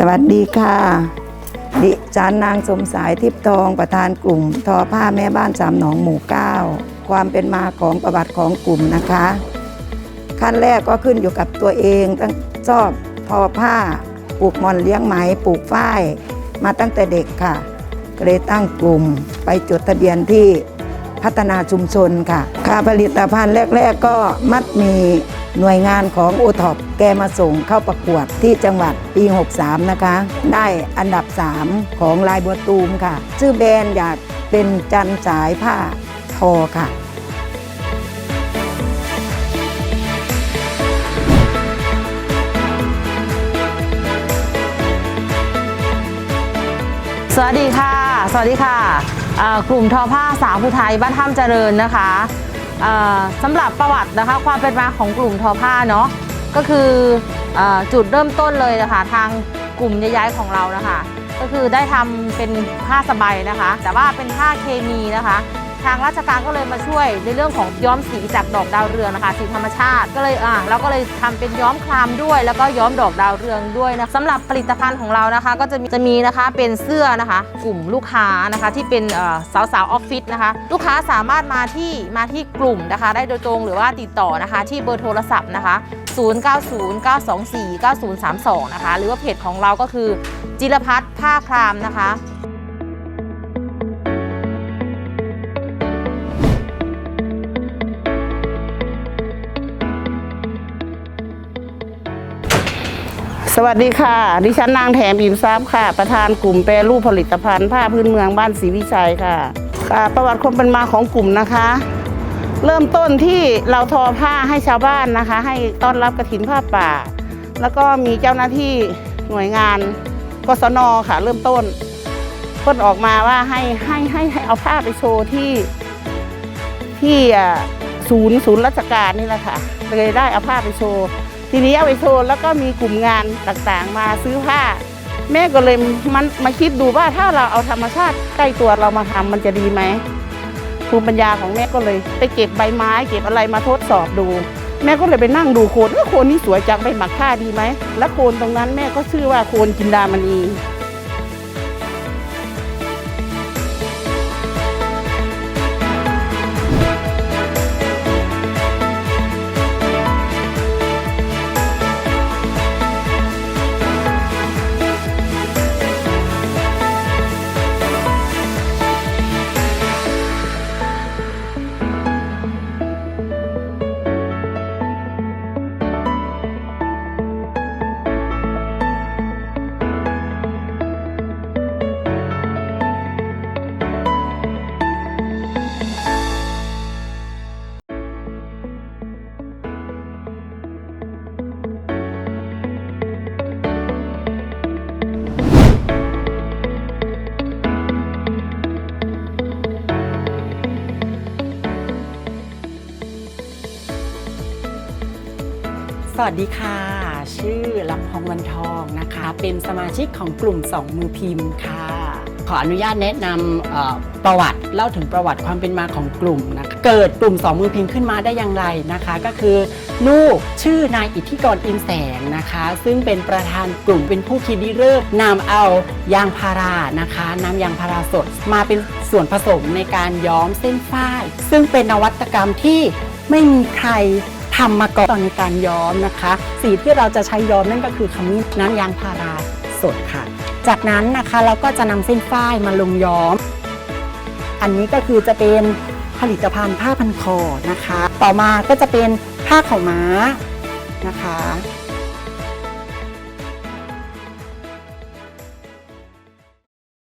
สวัสดีค่ะ ดิฉันนางสมสายทิพทองประธานกลุ่ม ทอผ้าแม่บ้านสามหนองหมู่เก้าความเป็นมาของประวัติของกลุ่มนะคะ ขั้นแรกก็ขึ้นอยู่กับตัวเองตั้งชอบทอผ้าปลูกมอนเลี้ยงไหมปลูกฝ้ายมาตั้งแต่เด็กค่ะก็เลยตั้งกลุ่มไปจดทะเบียนที่พัฒนาชุมชนค่ะค่าผลิตภัณฑ์แรก ๆ ก็มัดมี หน่วยงานของโอท็อปแกมาส่งเข้าประกวดที่จังหวัดปี 63 นะคะ ได้อันดับ 3 ของลายบัวตูมค่ะ ชื่อแบรนด์อยากเป็นจันสายผ้าทอค่ะสวัสดีค่ะ สวัสดีค่ะ กลุ่มทอผ้าสาวภูไทยบ้านถ้ำเจริญนะคะ สำหรับประวัตินะคะความเป็นมาของกลุ่มทอผ้าเนาะก็คืออจุดเริ่มต้นเลยนะคะทางกลุ่มย้ายๆของเรานะคะ ก็คือได้ทำเป็นผ้าสบายนะคะ แต่ว่าเป็นผ้าเคมีนะคะางราชการก็เลยมาช่วยในเรื่องของย้อมสีจากดอกดาวเรืองนะคะสีธรรมชาติก็เลยอ่าเราก็เลยทำเป็นย้อมคลามด้วย แล้วก็ย้อมดอกดาวเรืองด้วยนะสำหรับผลิตภัณฑ์ของเรานะคะ ก็จะมีจะมีนะคะเป็นเสื้อนะคะ กลุ่มลูกค้านะคะที่เป็นเอ่อสาวออฟฟิศนะคะ ลูกค้าสามารถมาที่มาที่กลุ่มนะคะ ได้โดยตรงหรือว่าติดต่อนะคะ ที่เบอร์โทรศัพท์นะคะ 0909249032 นะคะ หรือว่าเพจของเราก็คือจิรพัฒน์ผ้าครามนะคะ สวัสดีค่ะ ดิฉันนางแถมอิ่มทรัพย์ค่ะ ประธานกลุ่มแปรรูปผลิตภัณฑ์ผ้าพื้นเมืองบ้านศรีวิชัยค่ะค่ะ ประวัติความเป็นมาของกลุ่มนะคะ เริ่มต้นที่เราทอผ้าให้ชาวบ้านนะคะ ให้ต้อนรับกระถินผ้าป่า แล้วก็มีเจ้าหน้าที่หน่วยงานกศนค่ะ เริ่มต้นเพิ่นออกมาว่าให้ให้ให้ให้เอาผ้าไปโชว์ที่ที่ศูนย์ศูนย์ราชการนี่แหละค่ะเลยได้เอาผ้าไปโชว์ ทีนี้เอาไปโชว์แล้วก็มีกลุ่มงานต่างๆ มาซื้อผ้า แม่ก็เลยมันมาคิดดูว่าถ้าเราเอาธรรมชาติใกล้ตัวเรามาทำมันจะดีไหมภูมิปัญญาของแม่ก็เลย ไปเก็บใบไม้ เก็บอะไรมาทดสอบดู แม่ก็เลยไปนั่งดูโคนว่าโคนนี้สวยจังไปหมักผ้าดีไหมและโคนตรงนั้นแม่ก็ชื่อว่าโคนจินดามณี สวัสดีค่ะ ชื่อลำพองวันทองนะคะ เป็นสมาชิกของกลุ่ม 2 มือพิมพ์ค่ะ ขออนุญาตแนะนำประวัติเล่าถึงประวัติความเป็นมาของกลุ่มนะคะเกิดกลุ่ม 2 มือพิมพ์ขึ้นมาได้อย่างไรนะคะ ก็คือลูกชื่อนายอิทธิกรอินแสงนะคะ ซึ่งเป็นประธานกลุ่มเป็นผู้คิดริเริ่มนำเอายางพารานะคะนำยางพาราสดมาเป็นส่วนผสมในการย้อมเส้นฝ้าย ซึ่งเป็นนวัตกรรมที่ไม่มีใคร ทำมาก่อนในการย้อมนะคะ สีที่เราจะใช้ย้อมนั่นก็คือขมิ้นน้ำยางพาราสดค่ะ จากนั้นนะคะเราก็จะนำเส้นฝ้ายมาลงย้อม อันนี้ก็คือจะเป็นผลิตภัณฑ์ผ้าพันคอนะคะ ต่อมาก็จะเป็นผ้าขาวม้านะคะ